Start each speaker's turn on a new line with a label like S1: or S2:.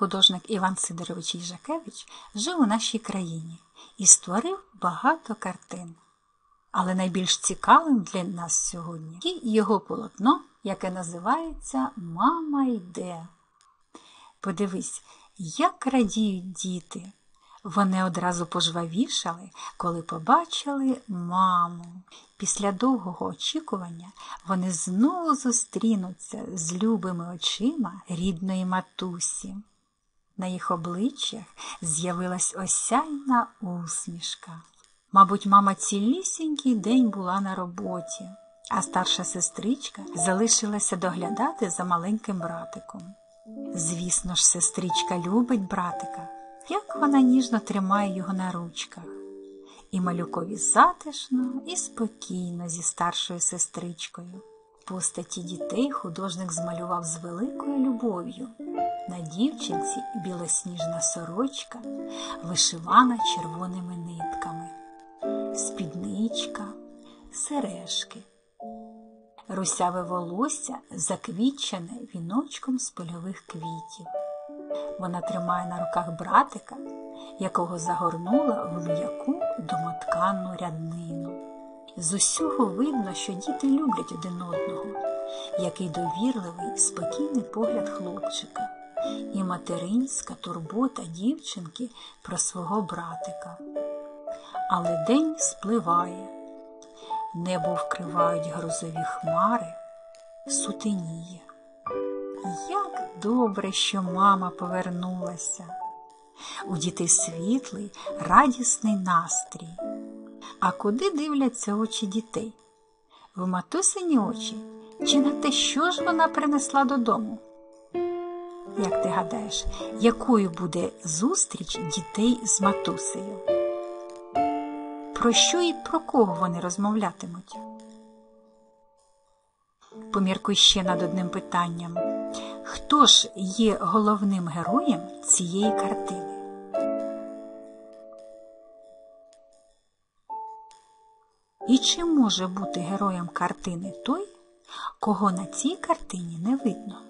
S1: Художник Іван Сидорович Їжакевич жив у нашій країні і створив багато картин. Але найбільш цікавим для нас сьогодні є його полотно, яке називається Мама йде. Подивись, як радіють діти. Вони одразу пожвавішали, коли побачили маму. Після довгого очікування вони знову зустрінуться з любими очима рідної матусі. На їх обличчях з'явилась осяйна усмішка. Мабуть, мама цілісінький день була на роботі, а старша сестричка залишилася доглядати за маленьким братиком. Звісно ж, сестричка любить братика, як вона ніжно тримає його на ручках. І малюкові затишно і спокійно зі старшою сестричкою. Постаті дітей художник змалював з великою любов'ю. На дівчинці білосніжна сорочка, вишивана червоними нитками, спідничка, сережки. Русяве волосся заквітчене віночком з польових квітів. Вона тримає на руках братика, якого загорнула в м'яку домотканну ряднину. З усього видно, що діти люблять один одного, який довірливий, спокійний погляд хлопчика і материнська турбота дівчинки про свого братика. Але день спливає, небо вкривають грозові хмари, сутеніє. Як добре, що мама повернулася. У дітей світлий, радісний настрій. А куди дивляться очі дітей? В матусині очі чи на те, що ж вона принесла додому? Як ти гадаєш, якою буде зустріч дітей з матусею? Про що і про кого вони розмовлятимуть? Поміркуй ще над одним питанням. Хто ж є головним героєм цієї картини? І чи може бути героєм картини той, кого на цій картині не видно?